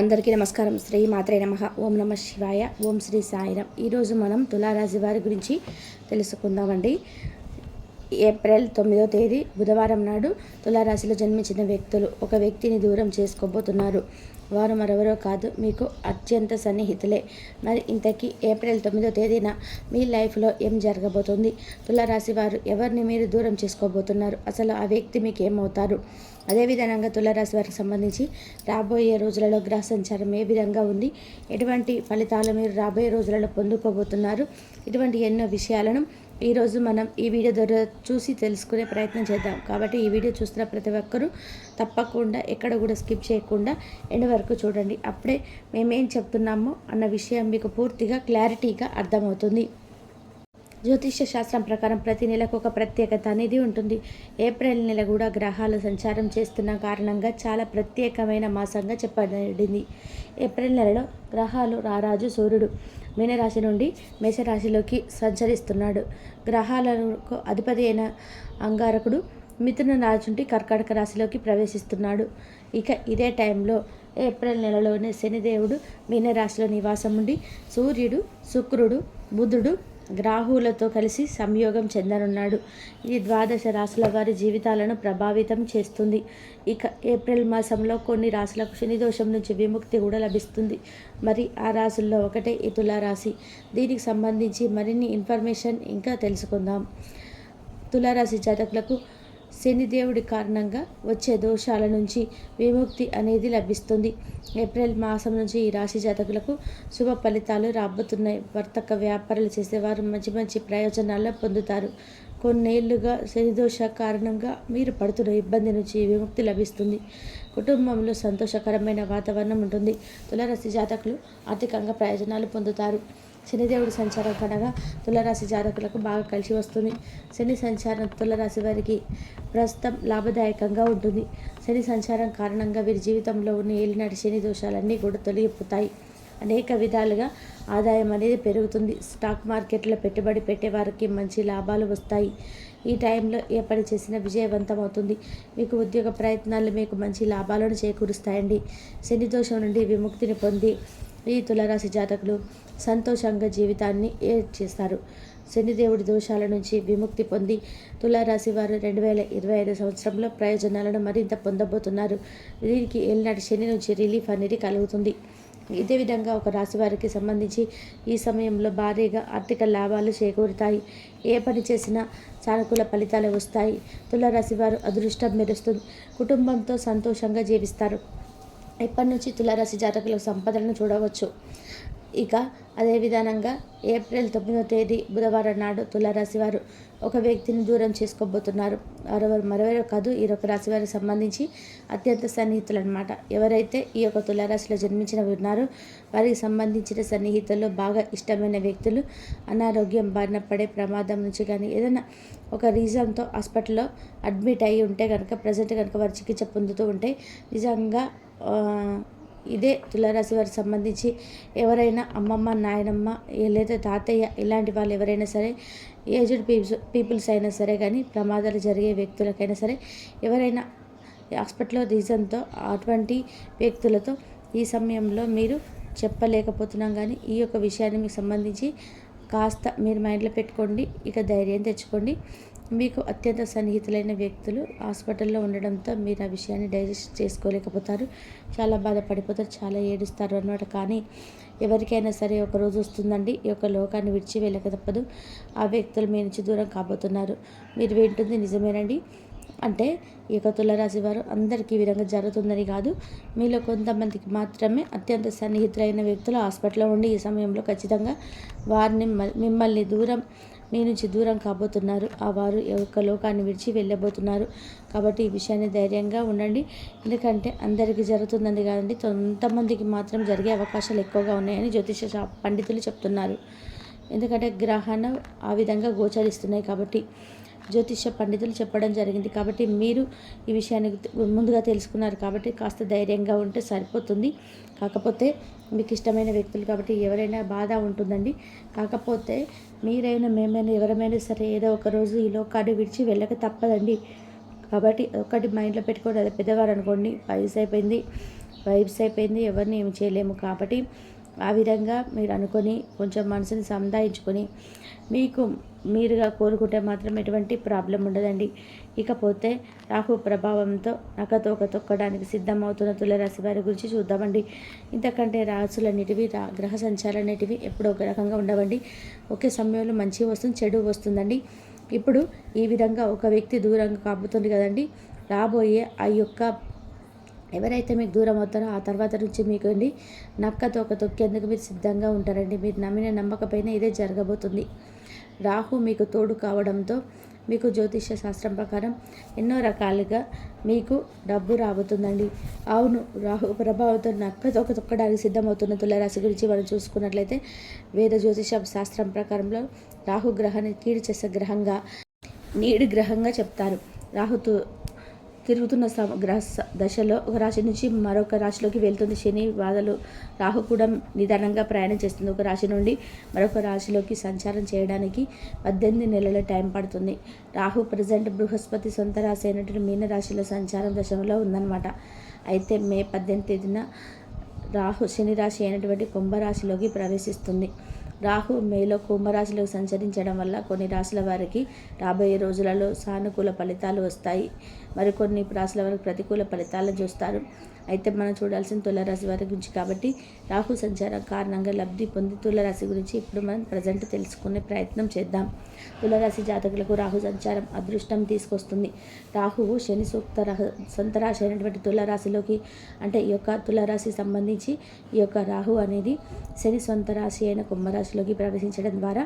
అందరికీ నమస్కారం. శ్రీ మాత్రే నమ. ఓం నమ శివాయ. ఓం శ్రీ సాయిరం. ఈరోజు మనం తులారాశి వారి గురించి తెలుసుకుందామండి. ఏప్రిల్ తొమ్మిదో తేదీ బుధవారం నాడు తులారాశిలో జన్మించిన వ్యక్తులు ఒక వ్యక్తిని దూరం చేసుకోబోతున్నారు. వారు మరెవరో కాదు మీకు అత్యంత సన్నిహితులే. మరి ఇంతకీ ఏప్రిల్ తొమ్మిదో తేదీన మీ లైఫ్లో ఏం జరగబోతుంది? తులారాశి వారు ఎవరిని మీరు దూరం చేసుకోబోతున్నారు? అసలు ఆ వ్యక్తి మీకు ఏమవుతారు అదేవిధంగా తులారాశి వారికి సంబంధించి రాబోయే రోజులలో గ్రహ సంచారం ఏ విధంగా ఉంది? ఎటువంటి ఫలితాలు మీరు రాబోయే రోజులలో పొందుకోబోతున్నారు? ఇటువంటి ఎన్నో విషయాలను ఈరోజు మనం ఈ వీడియో ద్వారా చూసి తెలుసుకునే ప్రయత్నం చేద్దాం. కాబట్టి ఈ వీడియో చూస్తున్న ప్రతి ఒక్కరూ తప్పకుండా ఎక్కడ కూడా స్కిప్ చేయకుండా ఎండ్ వరకు చూడండి. అప్పుడే మేమేం చెప్తున్నామో అన్న విషయం మీకు పూర్తిగా క్లారిటీగా అర్థమవుతుంది. జ్యోతిష్య శాస్త్రం ప్రకారం ప్రతి నెలకు ఒక ప్రత్యేకత అనేది ఉంటుంది. ఏప్రిల్ నెల కూడా గ్రహాలు సంచారం చేస్తున్న కారణంగా చాలా ప్రత్యేకమైన మాసంగా చెప్పబడింది. ఏప్రిల్ నెలలో గ్రహాలు రారాజు సూర్యుడు మీనరాశి నుండి మేషరాశిలోకి సంచరిస్తున్నాడు. గ్రహాలకు అధిపతి అయిన అంగారకుడు మిథున రాశి నుండి కర్కాటక రాశిలోకి ప్రవేశిస్తున్నాడు. ఇక ఇదే టైంలో ఏప్రిల్ నెలలోనే శనిదేవుడు మీనరాశిలో నివాసం ఉండి సూర్యుడు శుక్రుడు బుధుడు గ్రాహులతో కలిసి సంయోగం చెందనున్నాడు. ఇది ద్వాదశ రాశుల వారి జీవితాలను ప్రభావితం చేస్తుంది. ఇక ఏప్రిల్ మాసంలో కొన్ని రాశులకు శని దోషం నుంచి విముక్తి కూడా లభిస్తుంది. మరి ఆ రాశుల్లో ఒకటే ఈ తులారాశి. దీనికి సంబంధించి మరిన్ని ఇన్ఫర్మేషన్ ఇంకా తెలుసుకుందాం. తులారాశి జాతకులకు శనిదేవుడి కారణంగా వచ్చే దోషాల నుంచి విముక్తి అనేది లభిస్తుంది. ఏప్రిల్ మాసం నుంచి ఈ రాశి జాతకులకు శుభ ఫలితాలు రాబోతున్నాయి. వర్తక వ్యాపారాలు చేసేవారు మంచి మంచి ప్రయోజనాలను పొందుతారు. కొన్నేళ్ళుగా శనిదోష కారణంగా మీరు పడుతున్న ఇబ్బంది నుంచి విముక్తి లభిస్తుంది. కుటుంబంలో సంతోషకరమైన వాతావరణం ఉంటుంది. తులరాశి జాతకులు ఆర్థికంగా ప్రయోజనాలు పొందుతారు. శనిదేవుడు సంచారం కనగా తులరాశి జాతకులకు బాగా కలిసి వస్తుంది. శని సంచారం తులరాశి వారికి ప్రస్తుతం లాభదాయకంగా ఉంటుంది. శని సంచారం కారణంగా వీరి జీవితంలో ఉన్న ఏలినాటి శని దోషాలన్నీ కూడా తొలగిపోతాయి. అనేక విధాలుగా ఆదాయం అనేది పెరుగుతుంది. స్టాక్ మార్కెట్లో పెట్టుబడి పెట్టే వారికి మంచి లాభాలు వస్తాయి. ఈ టైంలో ఏ పని చేసినా విజయవంతం అవుతుంది. మీకు ఉద్యోగ ప్రయత్నాలు మీకు మంచి లాభాలను చేకూరుస్తాయండి. శని దోషం నుండి విముక్తిని పొంది ఈ తులరాశి జాతకులు సంతోషంగా జీవితాన్ని చేస్తారు శనిదేవుడి దోషాల నుంచి విముక్తి పొంది తులారాశి వారు రెండు వేల ఇరవై ఐదు సంవత్సరంలో ప్రయోజనాలను మరింత పొందబోతున్నారు. దీనికి ఏలినాటి శని నుంచి రిలీఫ్ అనేది కలుగుతుంది. ఇదే విధంగా ఒక రాశి వారికి సంబంధించి ఈ సమయంలో భారీగా ఆర్థిక లాభాలు చేకూరుతాయి. ఏ పని చేసినా సానుకూల ఫలితాలు వస్తాయి. తులారాశి వారు అదృష్టం మెరుస్తుంది. కుటుంబంతో సంతోషంగా జీవిస్తారు. ఇప్పటి నుంచి తులారాశి జాతకులకు సంపదలను చూడవచ్చు? ఇక అదే విధానంగా ఏప్రిల్ తొమ్మిదవ తేదీ బుధవారం నాడు తులారాశి వారు ఒక వ్యక్తిని దూరం చేసుకోబోతున్నారు. మరొకరు మరొకరు కాదు ఈ యొక్క రాశి వారికి సంబంధించి అత్యంత సన్నిహితులు అనమాట ఎవరైతే ఈ యొక్క తులారాశిలో జన్మించిన ఉన్నారో వారికి సంబంధించిన సన్నిహితుల్లో బాగా ఇష్టమైన వ్యక్తులు అనారోగ్యం బారిన పడే ప్రమాదం నుంచి కానీ ఏదైనా ఒక రీజన్తో హాస్పిటల్లో అడ్మిట్ అయ్యి ఉంటే కనుక ప్రజెంట్ కనుక వారు చికిత్స పొందుతూ ఉంటే నిజంగా ఇదే తులారాశి వారికి సంబంధించి ఎవరైనా అమ్మమ్మ నాయనమ్మ లేదా తాతయ్య ఇలాంటి వాళ్ళు ఎవరైనా సరే ఏజ్డ్ పీపుల్స్ పీపుల్స్ అయినా సరే కానీ ప్రమాదాలు జరిగే వ్యక్తులకైనా సరే ఎవరైనా హాస్పిటల్లో రీజన్తో అటువంటి వ్యక్తులతో ఈ సమయంలో మీరు చెప్పలేకపోతున్నాం కానీ ఈ యొక్క విషయాన్ని మీకు సంబంధించి కాస్త మీరు మైండ్లో పెట్టుకోండి ఇక ధైర్యం తెచ్చుకోండి. మీకు అత్యంత సన్నిహితులైన వ్యక్తులు హాస్పిటల్లో ఉండడంతో మీరు ఆ విషయాన్ని డైజెస్ట్ చేసుకోలేకపోతారు. చాలా బాధపడిపోతారు చాలా ఏడుస్తారు అనమాట కానీ ఎవరికైనా సరే ఒక రోజు వస్తుందండి ఈ యొక్క లోకాన్ని విడిచి వెళ్ళక తప్పదు ఆ వ్యక్తులు మీ నుంచి దూరం కాబోతున్నారు. మీరు వింటుంది నిజమేనండి. అంటే ఈ యొక్క తులరాశి వారు అందరికీ ఈ విధంగా జరుగుతుందని కాదు. మీలో కొంతమందికి మాత్రమే అత్యంత సన్నిహితులైన వ్యక్తులు హాస్పిటల్లో ఉండి ఈ సమయంలో ఖచ్చితంగా వారిని మిమ్మల్ని దూరం మీ నుంచి దూరం కాబోతున్నారు. ఆ వారు యొక్క లోకాన్ని విడిచి వెళ్ళబోతున్నారు. కాబట్టి ఈ విషయాన్ని ధైర్యంగా ఉండండి. ఎందుకంటే అందరికీ జరుగుతుందని కాదండి. కొంతమందికి మాత్రం జరిగే అవకాశాలు ఎక్కువగా ఉన్నాయని జ్యోతిష పండితులు చెప్తున్నారు. ఎందుకంటే గ్రహణం ఆ విధంగా గోచరిస్తున్నాయి కాబట్టి జ్యోతిష పండితులు చెప్పడం జరిగింది. కాబట్టి మీరు ఈ విషయాన్ని ముందుగా తెలుసుకున్నారు కాబట్టి కాస్త ధైర్యంగా ఉంటే సరిపోతుంది. కాకపోతే మీకు ఇష్టమైన వ్యక్తులు కాబట్టి ఎవరైనా బాధ ఉంటుందండి. కాకపోతే మీరైనా మేమైనా ఎవరమైనా సరే ఏదో ఒక రోజు ఈ లోకాన్ని విడిచి వెళ్ళక తప్పదండి. కాబట్టి ఒకటి మైండ్లో పెట్టుకోండి. అది పెద్దవారు అనుకోండి వయసు అయిపోయింది. వైబ్స్ అయిపోయింది. ఎవరిని ఏమి చేయలేము. కాబట్టి ఆ విధంగా మీరు అనుకొని కొంచెం మనసుని సంధాయించుకొని మీకు మీరుగా కోరుకుంటే మాత్రం ఎటువంటి ప్రాబ్లం ఉండదండి. ఇకపోతే రాహు ప్రభావంతో నకతోక తొక్కడానికి సిద్ధమవుతున్న తులరాశి వారి గురించి చూద్దామండి. ఇంతకంటే రాసులన్నిటివి రా గ్రహ సంచారాలన్నిటివి ఎప్పుడో ఒక రకంగా ఉండవండి. ఒకే సమయంలో మంచి వస్తుంది చెడు వస్తుందండి. ఇప్పుడు ఈ విధంగా ఒక వ్యక్తి దూరంగా కాపుతుంది కదండి. రాబోయే ఆ యొక్క ఎవరైతే మీకు దూరం అవుతారో ఆ తర్వాత నుంచి మీకు అండి నక్క తోక తొక్కేందుకు మీరు సిద్ధంగా ఉంటారండి. మీరు నమ్మిన నమ్మకపైన ఇదే జరగబోతుంది. రాహు మీకు తోడు కావడంతో మీకు జ్యోతిష్య శాస్త్రం ప్రకారం ఎన్నో రకాలుగా మీకు డబ్బు రాబోతుందండి. అవును రాహు ప్రభావంతో నక్క తోక తొక్కడానికి సిద్ధమవుతున్న తులరాశి గురించి మనం చూసుకున్నట్లయితే వేద జ్యోతిష శాస్త్రం ప్రకారంలో రాహు గ్రహాన్ని కీడు చేసే గ్రహంగా నీడు గ్రహంగా చెప్తారు. రాహుతో తిరుగుతున్న గ్రహ దశలో ఒక రాశి నుంచి మరొక రాశిలోకి వెళ్తుంది. శని బాధలు రాహు కూడా నిదానంగా ప్రయాణం చేస్తుంది. ఒక రాశి నుండి మరొక రాశిలోకి సంచారం చేయడానికి పద్దెనిమిది నెలల టైం పడుతుంది. రాహు ప్రజెంట్ బృహస్పతి సొంత రాశి అయినటువంటి మీనరాశిలో సంచారం దశలో ఉందన్నమాట. అయితే మే పద్దెనిమిది తేదీన రాహు శని రాశి అయినటువంటి కుంభరాశిలోకి ప్రవేశిస్తుంది. రాహు మేలో కుంభరాశిలో సంచరించడం వల్ల కొన్ని రాశుల వారికి రాబోయే రోజులలో సానుకూల ఫలితాలు వస్తాయి. మరికొన్ని రాశుల వారికి ప్రతికూల ఫలితాలను చూస్తారు. అయితే మనం చూడాల్సిన తులరాశి వారి గురించి కాబట్టి రాహు సంచారం కారణంగా లబ్ధి పొంది తులరాశి గురించి ఇప్పుడు మనం ప్రజెంట్ తెలుసుకునే ప్రయత్నం చేద్దాం. తులరాశి జాతకులకు రాహు సంచారం అదృష్టం తీసుకొస్తుంది. రాహువు శని సూక్త రహ సొంతరాశి అయినటువంటి తులరాశిలోకి అంటే ఈ యొక్క తులరాశి సంబంధించి ఈ యొక్క రాహు అనేది శని సొంత రాశి అయిన కుంభరాశిలోకి ప్రవేశించడం ద్వారా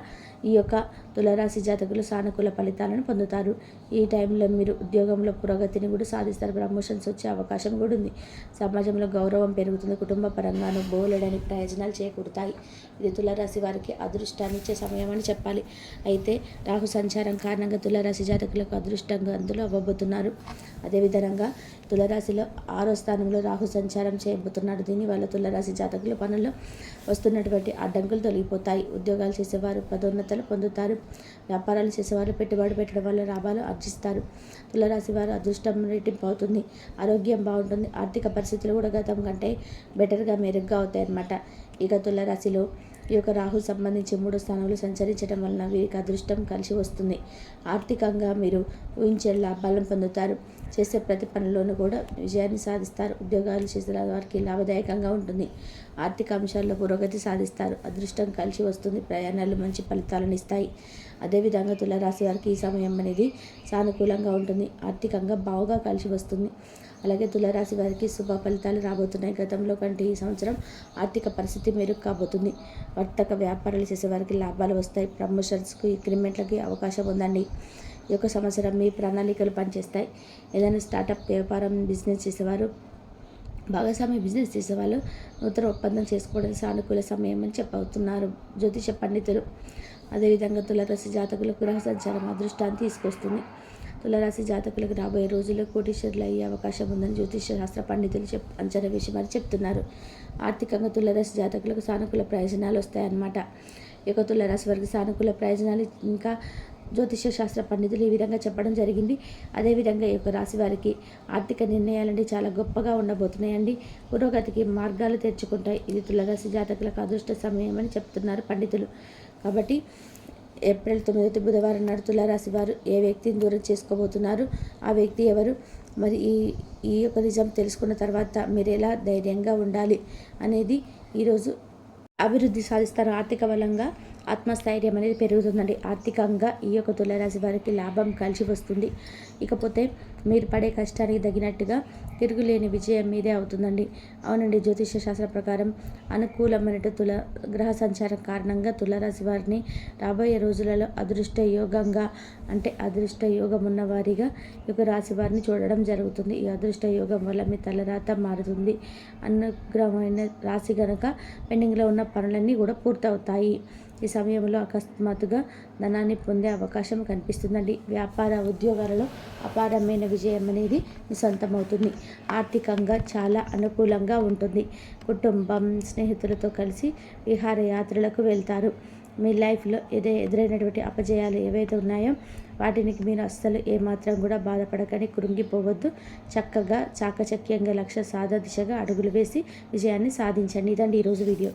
ఈ యొక్క తులరాశి జాతకులు సానుకూల ఫలితాలను పొందుతారు. ఈ టైంలో మీరు ఉద్యోగంలో పురోగతిని కూడా సాధిస్తారు. ప్రమోషన్స్ వచ్చే అవకాశం కూడా ఉంది. సమాజంలో గౌరవం పెరుగుతుంది కుటుంబ పరంగాను బోలెడని ప్రయోజనాలు చేకూరుతాయి. ఇది తులరాశి వారికి అదృష్టాన్ని ఇచ్చే సమయం అని చెప్పాలి. అయితే రాహు సంచారం కారణంగా తులరాశి జాతకులకు అదృష్టంగా అందులో అవ్వబోతున్నారు. అదేవిధంగా తులరాశిలో ఆరో స్థానంలో రాహు సంచారం చేయబోతున్నాడు. దీనివల్ల తులరాశి జాతకులు పనుల్లో వస్తున్నటువంటి అడ్డంకులు తొలగిపోతాయి. ఉద్యోగాలు చేసేవారు పదోన్నతలు పొందుతారు. వ్యాపారాలు చేసేవారు పెట్టుబడి పెట్టడం వల్ల లాభాలు ఆర్జిస్తారు. తులరాశి వారు అదృష్టం రెట్టింపు అవుతుంది ఆరోగ్యం బాగుంటుంది. ఆర్థిక పరిస్థితులు కూడా గతం కంటే బెటర్గా మెరుగ్గా అవుతాయి అన్నమాట ఇక తులరాశిలో ఈ యొక్క రాహు సంబంధించి మూడు స్థానాలు సంచరించడం వలన వీరికి అదృష్టం కలిసి వస్తుంది. ఆర్థికంగా మీరు ఊహించే లాభాలను పొందుతారు. చేసే ప్రతి పనిలోనూ కూడా విజయాన్ని సాధిస్తారు. ఉద్యోగాలు చేసే వారికి లాభదాయకంగా ఉంటుంది. ఆర్థిక అంశాల్లో పురోగతి సాధిస్తారు. అదృష్టం కలిసి వస్తుంది. ప్రయాణాలు మంచి ఫలితాలను ఇస్తాయి. అదేవిధంగా తులరాశి వారికి ఈ సమయం అనేది సానుకూలంగా ఉంటుంది. ఆర్థికంగా బాగా కలిసి వస్తుంది. అలాగే తులరాశి వారికి శుభ ఫలితాలు రాబోతున్నాయి. గతంలో కంటే ఈ సంవత్సరం ఆర్థిక పరిస్థితి మెరుగు కాబోతుంది. వర్తక వ్యాపారాలు చేసేవారికి లాభాలు వస్తాయి. ప్రమోషన్స్కి ఇంక్రిమెంట్లకి అవకాశం ఉందండి. ఈ యొక్క సంవత్సరం మీ ప్రణాళికలు పనిచేస్తాయి. ఏదైనా స్టార్టప్ వ్యాపారం బిజినెస్ చేసేవారు భాగస్వామి బిజినెస్ చేసేవాళ్ళు నూతన ఒప్పందం చేసుకోవడానికి సానుకూల సమయం అని చెప్పవుతున్నారు జ్యోతిష పండితులు. అదేవిధంగా తులరాశి జాతకులకు గ్రహ సంచారం అదృష్టాన్ని తీసుకొస్తుంది. తులరాశి జాతకులకు రాబోయే రోజుల్లో కోటీశ్వరులు అయ్యే అవకాశం ఉందని జ్యోతిష్య శాస్త్ర పండితులు చెప్ అంచనా వేసి మరి చెప్తున్నారు. ఆర్థికంగా తులరాశి జాతకులకు సానుకూల ప్రయోజనాలు వస్తాయన్నమాట. ఇక తులరాశి వారికి సానుకూల ప్రయోజనాలు ఇంకా జ్యోతిష్య శాస్త్ర పండితులు ఈ విధంగా చెప్పడం జరిగింది. అదేవిధంగా ఈ యొక్క రాశి వారికి ఆర్థిక నిర్ణయాలండి చాలా గొప్పగా ఉండబోతున్నాయండి. పురోగతికి మార్గాలు తెరుచుకుంటాయి. ఇది తులరాశి జాతకులకు అదృష్ట సమయం అని చెప్తున్నారు పండితులు. కాబట్టి ఏప్రిల్ తొమ్మిది బుధవారం నాడు తులారాశి వారు ఏ వ్యక్తిని దూరం చేసుకోబోతున్నారు? ఆ వ్యక్తి ఎవరు? మరి ఈ ఈ యొక్క నిజం తెలుసుకున్న తర్వాత మీరు ఎలా ధైర్యంగా ఉండాలి అనేది ఈరోజు అభివృద్ధి సాధిస్తారు. ఆర్థిక బలంగా ఆత్మస్థైర్యం అనేది పెరుగుతుందండి. ఆర్థికంగా ఈ యొక్క తులరాశి వారికి లాభం కలిసి వస్తుంది. ఇకపోతే మీరు పడే కష్టానికి తగినట్టుగా తిరుగులేని విజయం మీదే అవుతుందండి. అవునండి జ్యోతిష శాస్త్ర ప్రకారం అనుకూలమైన తుల గ్రహ సంచారం కారణంగా తులరాశి వారిని రాబోయే రోజులలో అదృష్ట యోగంగా అంటే అదృష్ట యోగం ఉన్నవారిగా ఈ యొక్క రాశి వారిని చూడడం జరుగుతుంది. ఈ అదృష్ట యోగం వల్ల మీ తలరాత మారుతుంది. అనుగ్రహమైన రాశి గనక పెండింగ్లో ఉన్న పనులన్నీ కూడా పూర్తవుతాయి. ఈ సమయంలో అకస్మాత్తుగా ధనాన్ని పొందే అవకాశం కనిపిస్తుందండి. వ్యాపార ఉద్యోగాలలో అపారమైన విజయం అనేది సొంతమవుతుంది ఆర్థికంగా చాలా అనుకూలంగా ఉంటుంది. కుటుంబం స్నేహితులతో కలిసి విహారయాత్రలకు వెళ్తారు. మీ లైఫ్లో ఎదే ఎదురైనటువంటి అపజయాలు ఏవైతే ఉన్నాయో వాటిని మీరు అస్సలు ఏమాత్రం కూడా బాధపడకని కృంగిపోవద్దు. చక్కగా చాకచక్యంగా లక్ష్య సాధ దిశగా అడుగులు వేసి విజయాన్ని సాధించండి. ఇదండి ఈరోజు వీడియో.